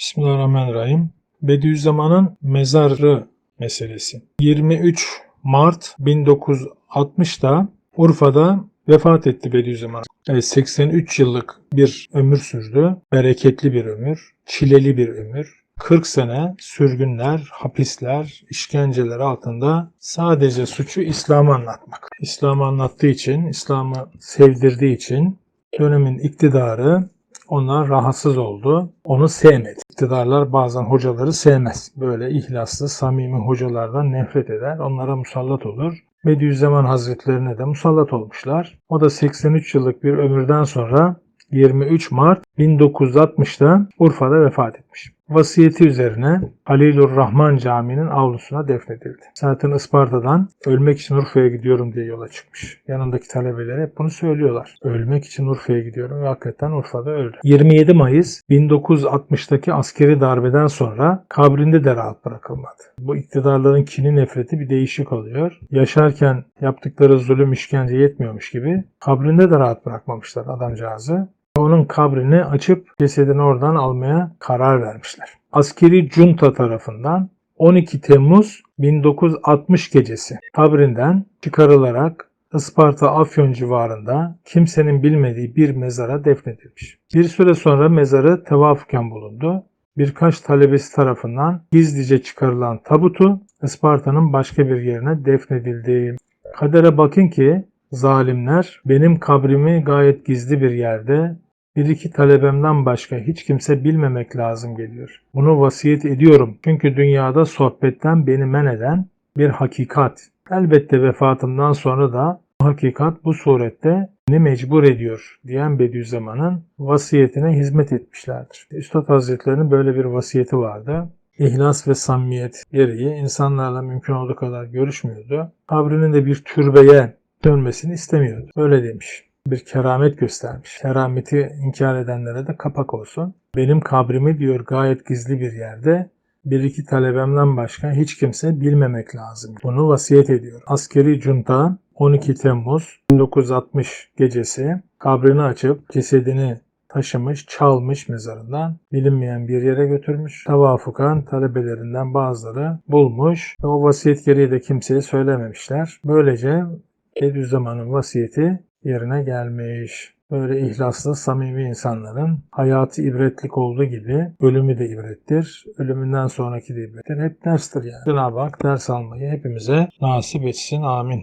Bismillahirrahmanirrahim. Bediüzzaman'ın mezarı meselesi. 23 Mart 1960'da Urfa'da vefat etti Bediüzzaman. Evet, 83 yıllık bir ömür sürdü. Bereketli bir ömür, çileli bir ömür. 40 sene sürgünler, hapisler, işkenceler altında sadece suçu İslam'ı anlatmak. İslam'ı anlattığı için, İslam'ı sevdirdiği için dönemin iktidarı onlar rahatsız oldu. Onu sevmedi. İktidarlar bazen hocaları sevmez. Böyle ihlaslı, samimi hocalardan nefret eder. Onlara musallat olur. Bediüzzaman Hazretlerine de musallat olmuşlar. O da 83 yıllık bir ömürden sonra 23 Mart 1960'da Urfa'da vefat etmiş. Vasiyeti üzerine Halilur Rahman Camii'nin avlusuna defnedildi. Zaten Isparta'dan ölmek için Urfa'ya gidiyorum diye yola çıkmış. Yanındaki talebeler hep bunu söylüyorlar. Ölmek için Urfa'ya gidiyorum ve hakikaten Urfa'da öldü. 27 Mayıs 1960'daki askeri darbeden sonra kabrinde de rahat bırakılmadı. Bu iktidarların kini nefreti bir değişik oluyor. Yaşarken yaptıkları zulüm işkence yetmiyormuş gibi kabrinde de rahat bırakmamışlar adamcağızı. Onun kabrini açıp cesedini oradan almaya karar vermişler. Askeri junta tarafından 12 Temmuz 1960 gecesi kabrinden çıkarılarak Isparta Afyon civarında kimsenin bilmediği bir mezara defnedilmiş. Bir süre sonra mezarı tevafuken bulundu. Birkaç talebesi tarafından gizlice çıkarılan tabutu Isparta'nın başka bir yerine defnedildi. Kadere bakın ki zalimler benim kabrimi gayet gizli bir yerde bir iki talebemden başka hiç kimse bilmemek lazım geliyor. Bunu vasiyet ediyorum. Çünkü dünyada sohbetten beni men eden bir hakikat. Elbette vefatımdan sonra da bu hakikat bu surette beni mecbur ediyor diyen Bediüzzaman'ın vasiyetine hizmet etmişlerdir. Üstad Hazretleri'nin böyle bir vasiyeti vardı. İhlas ve samimiyet gereği insanlarla mümkün olduğu kadar görüşmüyordu. Kabrinin de bir türbeye dönmesini istemiyordu. Öyle demiş bir keramet göstermiş. Kerameti inkar edenlere de kapak olsun. Benim kabrimi diyor gayet gizli bir yerde bir iki talebemden başka hiç kimse bilmemek lazım. Bunu vasiyet ediyor. Askeri junta 12 Temmuz 1960 gecesi kabrini açıp cesedini taşımış, çalmış mezarından bilinmeyen bir yere götürmüş. Tavafukan talebelerinden bazıları bulmuş ve o vasiyet gereği de kimseye söylememişler. Böylece Bediüzzaman'ın vasiyeti yerine gelmiş. Böyle ihlaslı, samimi insanların hayatı ibretlik olduğu gibi ölümü de ibrettir. Ölümünden sonraki de ibrettir. Hep derstir yani. Cenab-ı Hak ders almayı hepimize nasip etsin. Amin.